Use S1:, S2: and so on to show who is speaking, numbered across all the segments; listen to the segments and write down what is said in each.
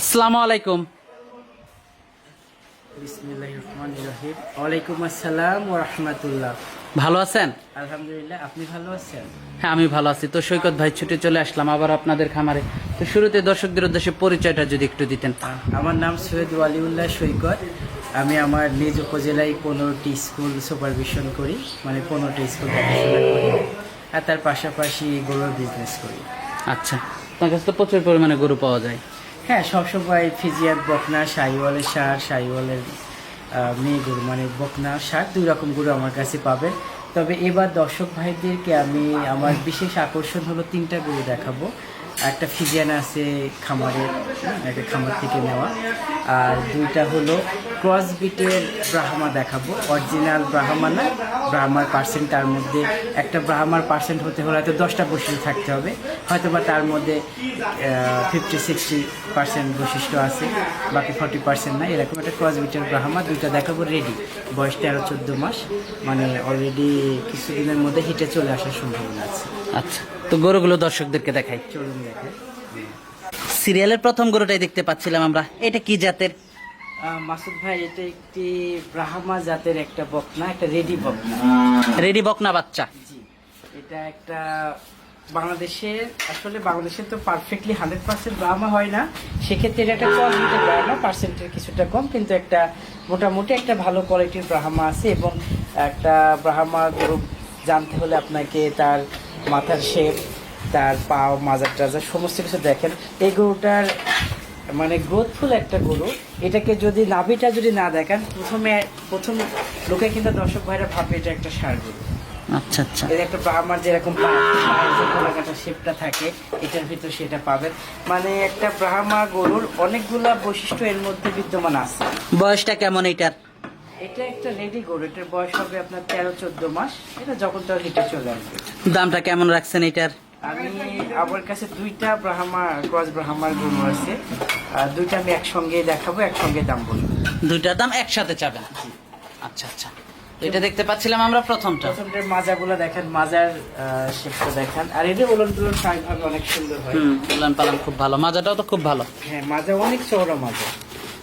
S1: আসসালামু আলাইকুম।
S2: ওয়ালাইকুম আসসালাম রাহমাতুল্লাহ।
S1: ভালো আছেন?
S2: আলহামদুলিল্লাহ আপনি ভালো আছেন?
S1: হ্যাঁ আমি ভালো আছি। তো সৈকত ভাই ছুটে চলে আসলাম আবার আপনাদের খামারে। তো শুরুতে দর্শকদের উদ্দেশ্যে পরিচয়টা যদি একটু দিতেন।
S2: আমার নাম সৈয়দ ওয়ালিউল্লাহ সৈকত। আমি আমার নিজ উপজেলায় পনেরোটি স্কুল সুপারভিশন করি মানে পনেরোটি স্কুল দেখাশোনা করি আর তার পাশাপাশি গরুর বিজনেস করি।
S1: আচ্ছা তার কাছে তো প্রচুর পরিমাণে গরু পাওয়া যায়।
S2: হ্যাঁ সবসময় ফিজিয়ার বকনা, শাহিওয়ালের সার, শাহিওয়ালের মেয়ে গরু মানে বকনা, সার, দুই রকম গরু আমার কাছে পাবেন। তবে এবার দর্শক ভাইদেরকে আমি আমার বিশেষ আকর্ষণ হলো তিনটা গরু দেখাবো। একটা ফিজিয়ান আছে খামারের একটা খামার থেকে নেওয়া। আর দুইটা হলো ক্রস বিটের ব্রাহ্মা দেখাবো। অরিজিনাল ব্রাহ্মা না ব্রাহ্মার পার্সেন্ট তার মধ্যে একটা ব্রাহ্মার পার্সেন্ট হতে হলে হয়তো দশটা বৈশিষ্ট্য থাকতে হবে। হয়তো বা তার মধ্যে ফিফটি সিক্সটি পার্সেন্ট বৈশিষ্ট্য আছে বাকি ফর্টি পার্সেন্ট না এরকম একটা ক্রস বিটের ব্রাহ্মা দুইটা দেখাবো রেডি বয়স তেরো চোদ্দ মাস মানে অলরেডি কিছুদিনের মধ্যে হিটে চলে আসার সম্ভাবনা আছে।
S1: আচ্ছা তো গরুগুলো দর্শকদেরকে দেখাই।
S2: চলুন দেখে।
S1: সিরিয়ালের প্রথম গরুটাই দেখতে পাচ্ছিলাম আমরা। এটা কি জাতের?
S2: মাসুদ ভাই এটা একটি ব্রাহ্মা জাতের একটা বকনা একটা রেডি বকনা।
S1: রেডি বকনা বাচ্চা।
S2: জি এটা একটা বাংলাদেশের আসলে বাংলাদেশে তো পারফেক্টলি হান্ড্রেড পার্সেন্ট ব্রাহ্মা হয় না। সেক্ষেত্রে এটা একটা কোয়ালিটির ব্রাহ্মা পার্সেন্টের কিছুটা কম কিন্তু একটা মোটামুটি একটা ভালো কোয়ালিটির ব্রাহ্মা আছে এবং একটা ব্রাহ্মা গরু জানতে হলে আপনাকে তার মাথার শেপ তার পা মাজার টাজার সমস্ত কিছু দেখেন। এই গরুটার মানে গ্রোথফুল একটা গরু এটাকে যদি নাভিটা যদি না দেখান প্রথমে প্রথম লোকে কিন্তু দর্শক ভাইরা ভাববে এটা একটা সার গরু।
S1: আচ্ছা আচ্ছা।
S2: এর একটা ব্রাহ্মার যেরকম পায়ের শেপটা থাকে এটার ভিতর সেটা পাবেন। মানে একটা ব্রাহ্মা গরুর অনেকগুলা বৈশিষ্ট্য এর মধ্যে বিদ্যমান আছে।
S1: বয়সটা কেমন এটার?
S2: এটা একটা রেডি গরু এটার বয়স হবে আপনার তেরো চোদ্দ মাস। এটা যখন তার হিটে চলে আসবে।
S1: দামটা কেমন রাখছেন এটার?
S2: আমি আমার কাছে দুইটা ব্রাহ্মা ক্রস ব্রাহ্মার গরু আছে। আর দুইটা আমি একসঙ্গে দেখাবো একসঙ্গে দাম বলব।
S1: দুইটার দাম একসাথে চাবেন? আচ্ছা আচ্ছা। এটা দেখতে পাচ্ছিলাম আমরা প্রথমটা।
S2: প্রথমটার মাজাগুলো দেখেন মাজার শেপটা দেখেন। আর এটা বলুন তুলন স্বাভাবিকভাবে অনেক সুন্দর হয়।
S1: উলান পালান খুব ভালো। মাজাটাও তো খুব ভালো।
S2: হ্যাঁ মাজা অনেক চওড়া মাজা।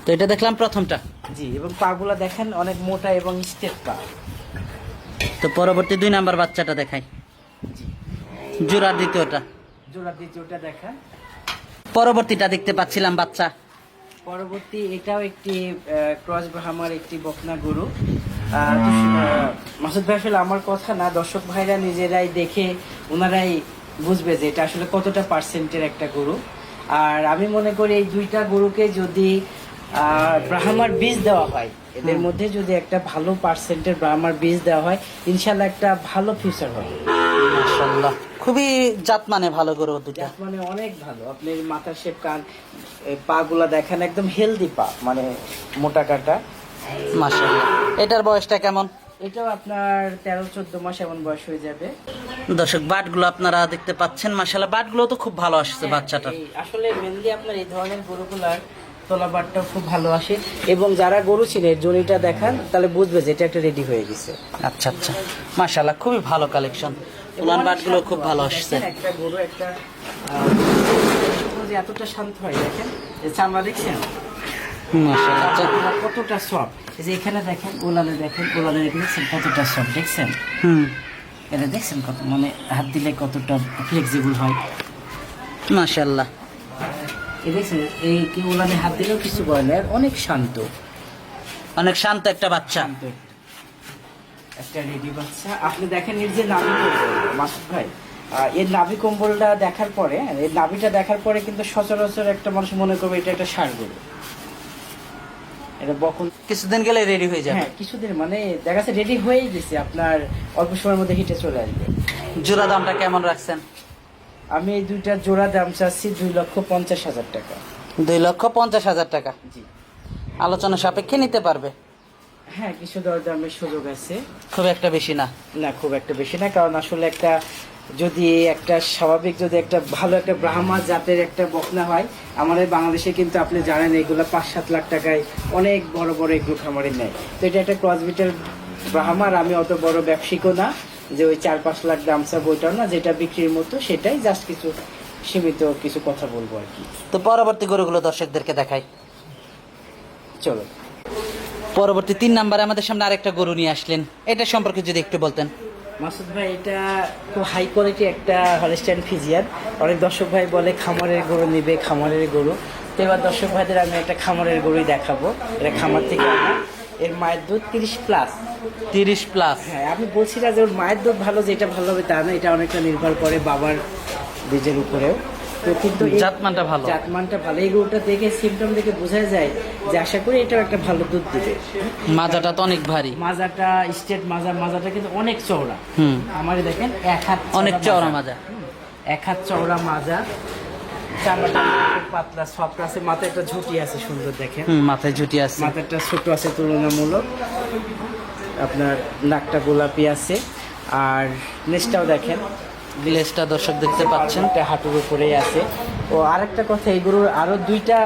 S1: তো এটা দেখলাম প্রথমটা।
S2: জি এবং পাগুলা দেখেন অনেক মোটা এবং স্টেপ পা
S1: তো পরবর্তী দুই নাম্বার বাচ্চাটা দেখাই।
S2: জি।
S1: জোড়ার দ্বিতীয়টা।
S2: জোড়া দ্বিতীয়টা দেখা।
S1: পরবর্তীটা দেখতে পাচ্ছিলাম বাচ্চা।
S2: পরবর্তী এটাও একটি ক্রস ব্রাহ্মার একটি বকনা গরু। মাসুদ ভাই আসলে আমার কথা না দর্শক ভাইরা নিজেরাই দেখে ওনারাই বুঝবে যে এটা আসলে কতটা পার্সেন্টের একটা গরু। আর আমি মনে করি এই দুইটা গরুকে যদি ব্রাহ্মার বীজ দেওয়া হয় এদের মধ্যে যদি একটা ভালো পার্সেন্টের ব্রাহ্মার বীজ দেওয়া হয় ইনশাল্লাহ একটা ভালো ফিউচার হবে।
S1: মাশাআল্লাহ। খুবই জাত মানে ভালো গরু দুটা
S2: জাত মানে অনেক ভালো। আপনি মাথার শেপ কান এই পাগুলা দেখেন একদম হেলদি পা মানে মোটা কাটা।
S1: মাশাআল্লাহ। এটার বয়সটা কেমন?
S2: এটাও আপনার তেরো চোদ্দ মাস এমন বয়স হয়ে যাবে।
S1: দর্শক বাটগুলো আপনারা দেখতে পাচ্ছেন মাশাআল্লাহ। বাটগুলো তো খুব ভালো আসছে বাচ্চাটা
S2: আসলে মেনলি আপনার এই ধরনের গরুগুলার তোলাবারটা খুব ভালো আসে। এবং যারা গরু ছিলেন জনিটা দেখান তাহলে বুঝবে যে এটা একটা রেডি হয়ে গেছে।
S1: আচ্ছা আচ্ছা। মাশাআল্লাহ খুবই ভালো কালেকশন উলান বাটগুলো খুব ভালো আসছে।
S2: একটা গরু একটা যে এতটা শান্ত হয় দেখেন। চামড়া দেখছেন? কতটা সফট এই যে এখানে দেখেন ওলানে দেখেন ওলানে দেখছেন কতটা সফট দেখছেন?
S1: হুম।
S2: এটা দেখছেন কত মানে হাত দিলে কতটা ফ্লেক্সিবল হয়।
S1: মাশাআল্লাহ।
S2: এই দেখছেন এই কি ওলানে হাত দিলেও কিছু করে না অনেক শান্ত।
S1: অনেক শান্ত একটা বাচ্চা।
S2: একটা রেডি বাচ্চা। আপনি দেখেন এর যে নাভি মাসুদ ভাই এর নাভি কম্বলটা দেখার পরে এর নাভিটা দেখার পরে কিন্তু সচরাচর একটা মানুষ মনে করবে এটা একটা সার গরু। এটা বকন
S1: কিছুদিন গেলে রেডি হয়ে যাবে।
S2: হ্যাঁ কিছুদিন মানে দেখা যাচ্ছে রেডি হয়েই গেছে আপনার অল্প সময়ের মধ্যে হিটে চলে আসবে।
S1: জোড়া দামটা কেমন রাখছেন?
S2: আমি এই দুইটা জোড়া দাম চাচ্ছি দুই লক্ষ পঞ্চাশ হাজার টাকা।
S1: দুই লক্ষ পঞ্চাশ হাজার টাকা।
S2: জি।
S1: আলোচনা সাপেক্ষে নিতে পারবে।
S2: হ্যাঁ কিছু দরদামের সুযোগ আছে।
S1: খুব একটা বেশি না।
S2: না খুব একটা বেশি না কারণ আসলে একটা যদি একটা স্বাভাবিক যদি একটা ভালো একটা ব্রাহ্মা জাতের একটা বকনা হয় আমাদের বাংলাদেশে কিন্তু আপনি জানেন এগুলো পাঁচ সাত লাখ টাকায় অনেক বড় বড় এগুলো খামারে নেয়। তো এটা একটা ক্রসবিটের ব্রাহ্মার আমি অত বড় ব্যবসায়িকও না যে ওই চার পাঁচ লাখ দাম চাপ ওইটাও না যেটা বিক্রির মতো সেটাই জাস্ট কিছু সীমিত কিছু কথা বলব আর কি।
S1: তো পরবর্তী গরুগুলো দর্শকদেরকে দেখাই।
S2: চলো
S1: পরবর্তী তিন নাম্বারে আমাদের সামনে আরেকটা গরু নিয়ে আসলেন। এটা সম্পর্কে যদি একটু বলতেন।
S2: মাসুদ ভাই এটা খুব হাই কোয়ালিটি একটা হলস্টাইন ফিজিয়ান অনেক দর্শক ভাই বলে খামারের গরু নিবে খামারের গরু। তো এবার দর্শক ভাইদের আমি একটা খামারের গরুই দেখাবো। এটা খামার থেকে আনা। এর মায়ের দুধ তিরিশ প্লাস
S1: তিরিশ প্লাস
S2: হ্যাঁ আমি বলছি না যে ওর মায়ের দুধ ভালো যেটা ভালো হবে তা না। এটা অনেকটা নির্ভর করে বাবার বীজের উপরেও। তো কিন্তু
S1: জাতমানটা ভালো।
S2: জাতমানটা ভালো। এই গরুটা দেখে সিমটম দেখে বোঝা যায় যে আশা করি এটাও একটা ভালো দুধ দিবে।
S1: মাজাটা তো অনেক ভারী।
S2: মাজাটা স্টেট মাজা মাজাটা কিন্তু অনেক চওড়া।
S1: হুম।
S2: আমার দেখেন এক হাত
S1: অনেক চওড়া মাজা।
S2: এক হাত চওড়া মাজা। চামড়াটা পাতলা সফট আছে। মাথায় একটা ঝুঁটি আছে সুন্দর দেখেন।
S1: মাথায় ঝুটি আছে।
S2: মাথাটা ছোট আছে তুলনামূলক। আপনার নাকটা গোলাপি আছে। আর নেসটাও দেখেন।
S1: গ্লেসটা দর্শক দেখতে পাচ্ছেন
S2: একটা হাঁটুর উপরেই আছে। ও আরেকটা কথা এই গরুর আরও দুইটা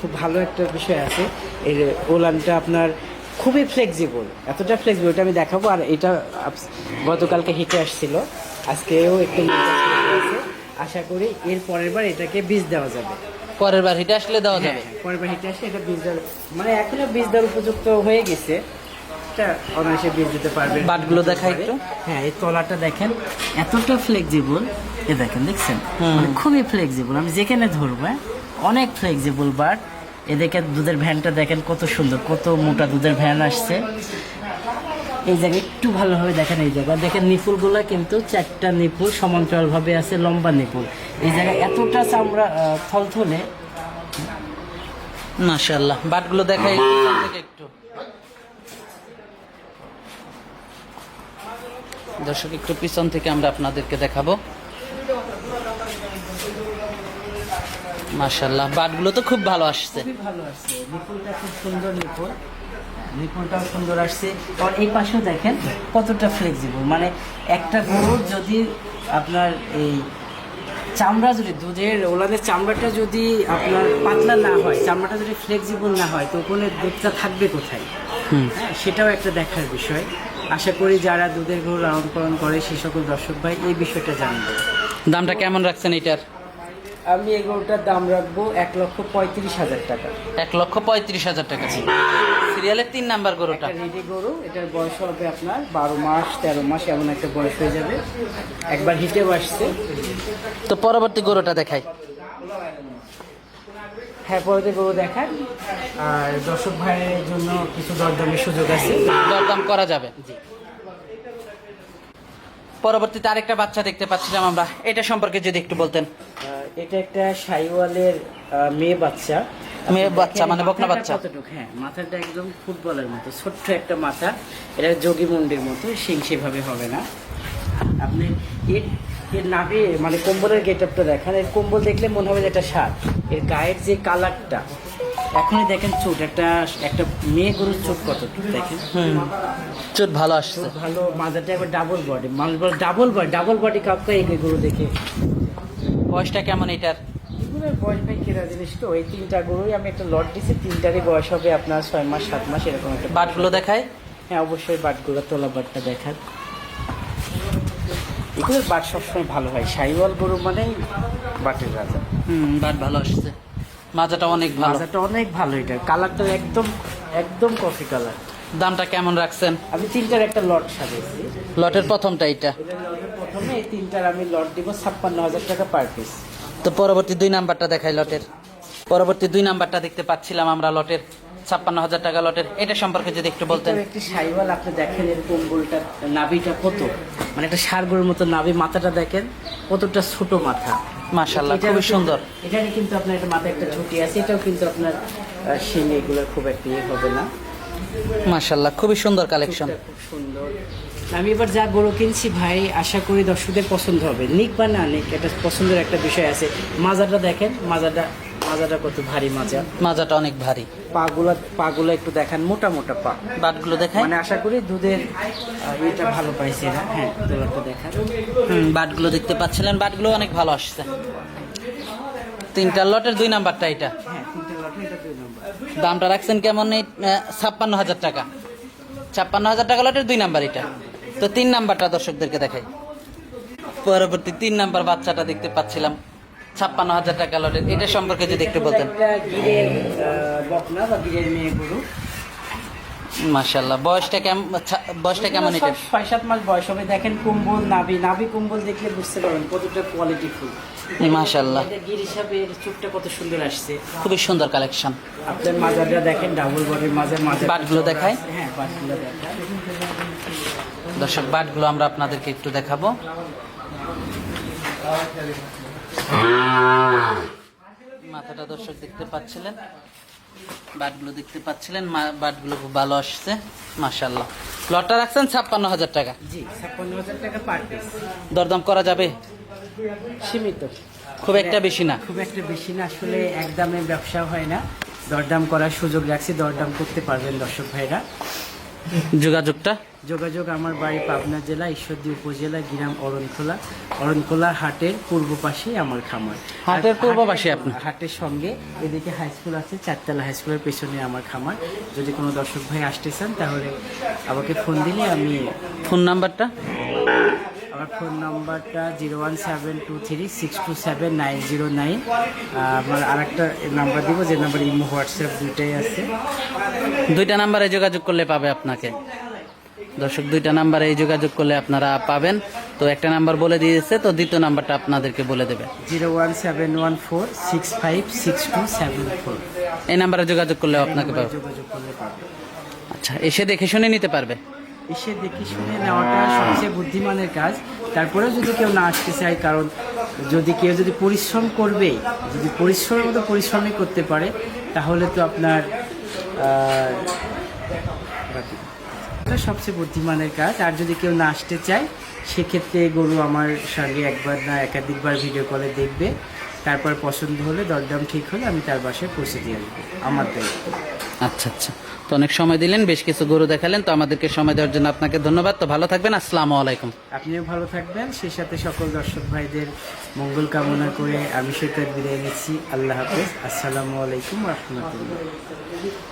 S2: খুব ভালো একটা বিষয় আছে। এর ওলানটা আপনার খুবই ফ্লেক্সিবল এতটা ফ্লেক্সিবল এটা আমি দেখাবো আর এটা গতকালকে হেঁটে আসছিল। আজকেও একটু আশা করি এর পরের বার এটাকে বীজ দেওয়া যাবে।
S1: পরের বার হিটে আসলে দেওয়া যাবে।
S2: হ্যাঁ, পরের বার হিটে আসলে এটা বীজ দেওয়া মানে এখনও বীজ দেওয়ার উপযুক্ত হয়ে গেছে। এটা অনায়াসে বীজ দিতে পারবে
S1: বাটগুলো দেখাই একটু।
S2: হ্যাঁ এই তলাটা দেখেন এতটা ফ্লেক্সিবল এ দেখেন দেখছেন? মানে খুবই ফ্লেক্সিবল আমি যেখানে ধরবো হ্যাঁ, অনেক ফ্লেক্সিবল বাট এদিকে দুধের ভ্যানটা দেখেন কত সুন্দর কত মোটা দুধের ভ্যান আসছে। এই জায়গায় একটু ভালোভাবে দেখেন এই জায়গা দেখেন নিপুলগুলো কিন্তু চারটা নিপুল সমান্তরালভাবে আছে লম্বা নিপুল। এই জায়গায় এতটা চামড়া থলথলে
S1: মাশাআল্লাহ। বাটগুলো দেখাই পিছন থেকে একটু দর্শক একটু পিছন থেকে আমরা আপনাদেরকে দেখাবো। মাশাআল্লাহ বাটগুলো তো খুব ভালো আসছে।
S2: ভালো আসছে। নিপুলটা খুব সুন্দর নিপুল নিপুলটাও সুন্দর আসছে। আর এই পাশেও দেখেন কতটা ফ্লেক্সিবল মানে একটা গরুর যদি আপনার এই চামড়া যদি দুধের ওলাদের চামড়াটা যদি আপনার পাতলা না হয় চামড়াটা যদি ফ্লেক্সিবল না হয় তো ওখানে দুধটা থাকবে কোথায়? হ্যাঁ সেটাও একটা দেখার বিষয়। আশা করি যারা দুধের গরু লালন পালন করে সেই সকল দর্শক ভাই এই বিষয়টা জানবে।
S1: দামটা কেমন রাখছেন এটার?
S2: আমি এই গরুটার দাম রাখব এক লক্ষ পঁয়ত্রিশ হাজার টাকা।
S1: এক লক্ষ পঁয়ত্রিশ হাজার টাকা সিরিয়ালের তিন নাম্বার গরুটা।
S2: রেডি গরু এটার বয়স হবে আপনার বারো মাস তেরো মাস এমন একটা বয়স হয়ে যাবে। একবার হিটেও আসছে।
S1: তো পরবর্তী গরুটা দেখাই।
S2: হ্যাঁ গরু দেখান আর দর্শক ভাইয়ের জন্য কিছু দরদামের সুযোগ আছে।
S1: দরদাম করা যাবে।
S2: জি।
S1: পরবর্তীতে আরেকটা বাচ্চা দেখতে পাচ্ছিলাম আমরা। এটা সম্পর্কে যদি একটু বলতেন।
S2: এটা একটা সাইওয়ালের মেয়ে বাচ্চা।
S1: মেয়ে বাচ্চা, মানে বকনা বাচ্চা।
S2: হ্যাঁ মাথাটা একদম ফুটবলের মতো ছোট্ট একটা মাথা। এটা যোগী মন্ডির মতো সিং সেভাবে হবে না। আপনি এর এর নাভি মানে কম্বলের গেট আপটা দেখেন। এর কম্বল দেখলে মনে হবে যে এটা সার। এর গায়ের যে কালারটা এখনই দেখেন চোট। একটা একটা মেয়ে গরুর চোট কতটুকু দেখেন।
S1: চোট ভালো আসছে।
S2: ভালো মাজাটা একবার ডাবল বডি মানুষ বলে ডাবল বডি ডাবল বডি কাপকা এই গরু দেখে।
S1: বয়সটা কেমন এটার?
S2: এগুলোর বয়স ভাই কেনা জিনিস তো এই তিনটা গরুই আমি একটা লট দিছি তিনটারই বয়স হবে আপনার ছয় মাস সাত মাস এরকম একটা
S1: বাটগুলো দেখায়
S2: হ্যাঁ অবশ্যই বাটগুলো তোলা বাটটা দেখার এগুলোর বাট সবসময় ভালো হয়। সাইওয়াল গরু মানেই বাটের রাজা।
S1: হুম বাট ভালো আসছে। মাজাটা অনেক ভালো।
S2: মাজাটা অনেক ভালো এটা। কালারটা একদম একদম কফি কালার।
S1: দামটা কেমন রাখছেন?
S2: আমি তিনটার একটা লট সাজিয়েছি।
S1: লটের প্রথমটা এটা
S2: এটা প্রথমে এই তিনটার আমি লট দিব ছাপ্পান্ন হাজার টাকা পার পিস
S1: তো পরবর্তী দুই নাম্বারটা দেখাই লটের। পরবর্তী দুই নাম্বারটা দেখতে পাচ্ছিলাম আমরা লটের। ছাপ্পান্ন হাজার টাকা লটের এটা সম্পর্কে যদি একটু বলতেন।
S2: একটি সাইওয়াল আপনি দেখেন এর কম্বলটা নাভিটা কত। মানে একটা সারগোর মতো নাভি মাথাটা দেখেন কতটা ছোট মাথা।
S1: মাশাল্লাহ খুবই সুন্দর।
S2: এটারে কিন্তু আপনার একটা মাথায় একটা ছুটি আছে এটাও কিন্তু আপনার শিং এগুলোর খুব একটা ইয়ে হবে না।
S1: মাশাল্লাহ খুবই সুন্দর কালেকশন
S2: খুব সুন্দর। আমি এবার যা গরু কিনছি ভাই আশা করি দর্শকদের পছন্দ হবে। নিক বা না নিক এটা পছন্দের একটা বিষয় আছে। মাজাটা দেখেন মাজাটা মাজাটা কত ভারী মাজা?
S1: মাজাটা অনেক ভারী।
S2: পাগুলা পাগুলা একটু দেখেন মোটা মোটা পা।
S1: বাটগুলো দেখায়
S2: মানে আশা করি দুধের এটা ভালো পাইছে এরা। হ্যাঁ তোলাটা দেখান।
S1: হুম বাটগুলো দেখতে পাচ্ছিলেন। বাটগুলো অনেক ভালো আসছে। তিনটা লটের দুই নাম্বারটা এটা।
S2: হ্যাঁ তিনটে লটে এটা দুই নম্বর।
S1: দামটা রাখছেন কেমন এই ছাপ্পান্ন হাজার টাকা। ছাপ্পান্ন হাজার টাকা লটের দুই নাম্বার এটা। তো তিন নাম্বারটা দর্শকদেরকে দেখাই। পরবর্তী তিন নাম্বার বাচ্চাটা দেখতে পাচ্ছিলাম। ছাপ্পান্ন হাজার টাকা লটের এটা সম্পর্কে যদি একটু বলতেন। মাশাল্লাহ বয়সটা কেমন বয়সটা কেমন এটা
S2: ছয় সাত মাস বয়স হবে। দেখেন কুম্বল নাভি। নাভি কুম্বল দেখলে বুঝতে পারবেন কতটা কোয়ালিটি ফুল।
S1: মাশাল্লাহ
S2: গির হিসাবে চুপটা কত সুন্দর আসছে।
S1: খুবই সুন্দর কালেকশন
S2: আপনার মাজারটা দেখেন ডাবল বডির মাজার মাজার
S1: বাটগুলো দেখায়?
S2: হ্যাঁ বাটগুলো দেখায়
S1: দর্শক বাটগুলো আমরা আপনাদেরকে একটু দেখাবো। মাথাটা দর্শক দেখতে পাচ্ছিলেন? বাটগুলো দেখতে পাচ্ছিলেন বাটগুলো খুব ভালো আসছে মাশাল্লাহ লটটা রাখছেন ছাপ্পান্ন হাজার টাকা?
S2: জি ছাপ্পান্ন হাজার টাকা পার পিস
S1: দরদাম করা যাবে?
S2: সীমিত।
S1: খুব একটা বেশি না?
S2: খুব একটা বেশি না আসলে একদমে ব্যবসা হয় না। দরদাম করার সুযোগ রাখছি দরদাম করতে পারবেন দর্শক ভাইরা।
S1: যোগাযোগটা?
S2: যোগাযোগ আমার বাড়ি পাবনা জেলা ঈশ্বরদী উপজেলা গ্রাম অরণখোলা। অরণখোলা হাটের পূর্ব পাশেই আমার খামার।
S1: হাটের পূর্ব পাশে আপনার
S2: হাটের সঙ্গে এদিকে হাই স্কুল আছে চারতলা হাই স্কুলের পেছনে আমার খামার। যদি কোনো দর্শক ভাই আসতে চান তাহলে আমাকে ফোন দিলে আমি
S1: ফোন নাম্বারটা?
S2: আমার ফোন নাম্বারটা zero one seven two three six two seven nine zero nine আমার আরেকটা নাম্বার দিব যে নাম্বার ইমো হোয়াটসঅ্যাপ দুইটাই আছে।
S1: দুইটা নাম্বারে যোগাযোগ করলে পাবে আপনাকে। দর্শক দুইটা নাম্বারে এই যোগাযোগ করলে আপনারা পাবেন। তো একটা নাম্বার বলে দিয়েছে তো দ্বিতীয় নাম্বারটা আপনাদেরকে বলে দেবে।
S2: Zero one seven one four six five six two seven four.
S1: এই নাম্বারে যোগাযোগ করলে আপনাকে পাবে। আচ্ছা এসে দেখে শুনে নিতে পারবে।
S2: এসে দেখে শুনে নেওয়াটা সবচেয়ে বুদ্ধিমানের কাজ। তারপরেও যদি কেউ না আসতে চায় কারণ যদি কেউ যদি পরিশ্রম করবে যদি পরিশ্রমের মতো পরিশ্রমই করতে পারে তাহলে তো আপনার সবচেয়ে বুদ্ধিমানের কাজ। আর যদি কেউ না আসতে চায় সেক্ষেত্রে গরু আমার সঙ্গে একবার না একাধিকবার ভিডিও কলে দেখবে। তারপর পছন্দ হলে দরদাম ঠিক হলে আমি তার বাসায় পৌঁছে দিয়ে আসব আমার দায়িত্ব।
S1: আচ্ছা আচ্ছা। তো অনেক সময় দিলেন বেশ কিছু গরু দেখালেন তো আমাদেরকে সময় দেওয়ার জন্য আপনাকে ধন্যবাদ। তো ভালো থাকবেন আসসালামু আলাইকুম।
S2: আপনিও ভালো থাকবেন সেই সাথে সকল দর্শক ভাইদের মঙ্গল কামনা করে আমি সৈকত বিদায় নিচ্ছি। আল্লাহ হাফেজ। আসসালামু আলাইকুম রহমতুল্লাহ।